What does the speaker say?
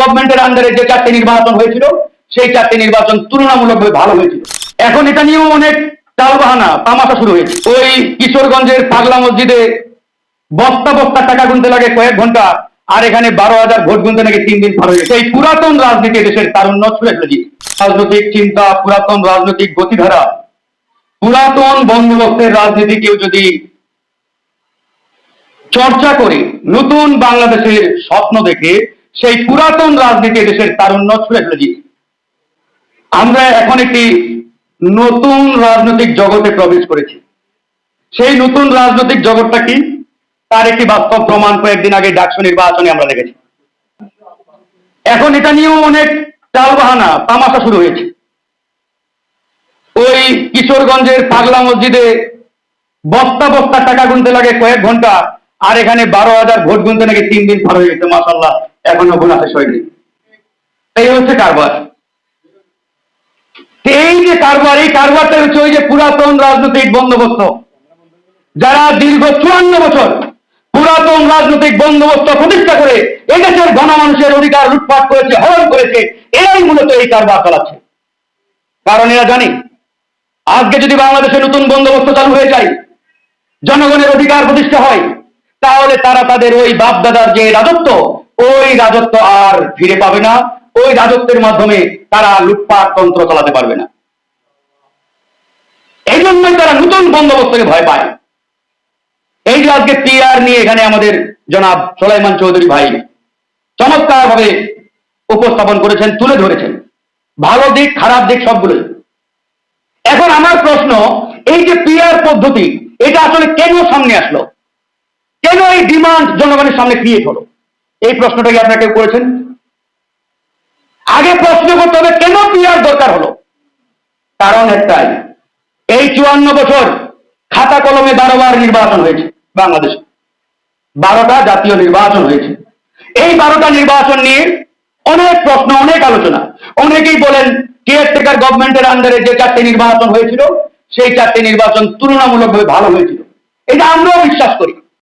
গভর্নমেন্টের আন্ডারে যে চারটি নির্বাচন হয়েছিল, সেই চারটি নির্বাচন তুলনামূলকভাবে ভালো হয়েছিল। এখন এটা নিয়েও অনেক টালবাহানা, তামাশা শুরু হয়েছে। ওই কিশোরগঞ্জের পাগলা মসজিদে বস্তা বস্তা টাকা গুনতে লাগে কয়েক ঘণ্টা, আর এখানে বারো হাজার ভোট গুনতে নাকি তিন দিন পার হয়ে গেছে এই পুরাতন রাজনীতি দেশের তারুণ্য ছুড়ে ফেলেছি। রাজনৈতিক চিন্তা, পুরাতন রাজনৈতিক গতিধারা, পুরাতন বন্দোবস্তের রাজনীতি কেউ যদি চর্চা করে, নতুন বাংলাদেশের স্বপ্ন দেখে সেই পুরাতন রাজনীতি দেশের তারুণ্য ছুড়ে ফেলেছি আমরা এখন একটি নতুন রাজনৈতিক জগতে প্রবেশ করেছি। সেই নতুন রাজনৈতিক জগৎটা কি? তার একটি বাস্তব প্রমাণ কয়েকদিন আগে ডাকসু নির্বাচনে আমরা দেখেছি। এখন এটা নিয়েও অনেক টালবাহানা, তামাশা শুরু হয়েছে। ওই কিশোরগঞ্জের পাগলা মসজিদে বস্তা বস্তা টাকা গুনতে লাগে কয়েক ঘণ্টা, আর এখানে বারো হাজার ভোট গুনতে নাকি তিন দিন পার হয়ে গেছে মাসাল্লাহ এখনও গুণা শেষ হয়নি। এই হচ্ছে কারবার। এই যে কারবার, এই কারবারটা হচ্ছে ওই যে পুরাতন রাজনৈতিক বন্দোবস্ত। যারা দীর্ঘ চুয়ান্ন বছর পুরাতন রাজনৈতিক বন্দোবস্ত প্রতিষ্ঠা করে এদেশের গণমানুষের অধিকার লুটপাট করেছে, হরণ করেছে, এরাই মূলত এই কারবার চালাচ্ছে। কারণ এরা জানে, আজকে যদি বাংলাদেশে নতুন বন্দোবস্ত চালু হয়ে যায়, জনগণের অধিকার প্রতিষ্ঠা হয়, তাহলে তারা তাদের ওই বাপ দাদার যে রাজত্ব ওই রাজত্ব আর ফিরে পাবে না। ওই রাজত্বের মাধ্যমে তারা লুটপাট তন্ত্র চালাতে পারবে না। এই জন্যই তারা নতুন বন্দোবস্তকে ভয় পায়। এই যে আজকে টিআর নিয়ে এখানে আমাদের জনাব সোলাইমান চৌধুরী ভাই চমৎকার ভাবে উপস্থাপন করেছেন, তুলে ধরেছেন। ভালো দিক, খারাপ দিক সবগুলোই। এখন আমার প্রশ্ন, এই যে পিআর পদ্ধতি, এটা আসলে কেন সামনে আসলো? কেন এই ডিমান্ড জনগণের সামনে ক্রিয়েট হলো? এই প্রশ্নটা কি আপনারা কেউ করেছেন? আগে প্রশ্ন করতে হবে কেন পিআর দরকার হলো? কারণ একটাই, এই চুয়ান্ন বছর খাতা কলমে বারোবার নির্বাচন হয়েছে বাংলাদেশে। বারোটা জাতীয় নির্বাচন হয়েছে। এই বারোটা নির্বাচন নিয়ে অনেক প্রশ্ন, অনেক আলোচনা। অনেকেই বলেন কেয়ারটেকার গভর্নমেন্টের আন্ডারে যে চারটি নির্বাচন হয়েছিল, সেই চারটি নির্বাচন তুলনামূলকভাবে ভালো হয়েছিল। এটা আমরাও বিশ্বাস করি।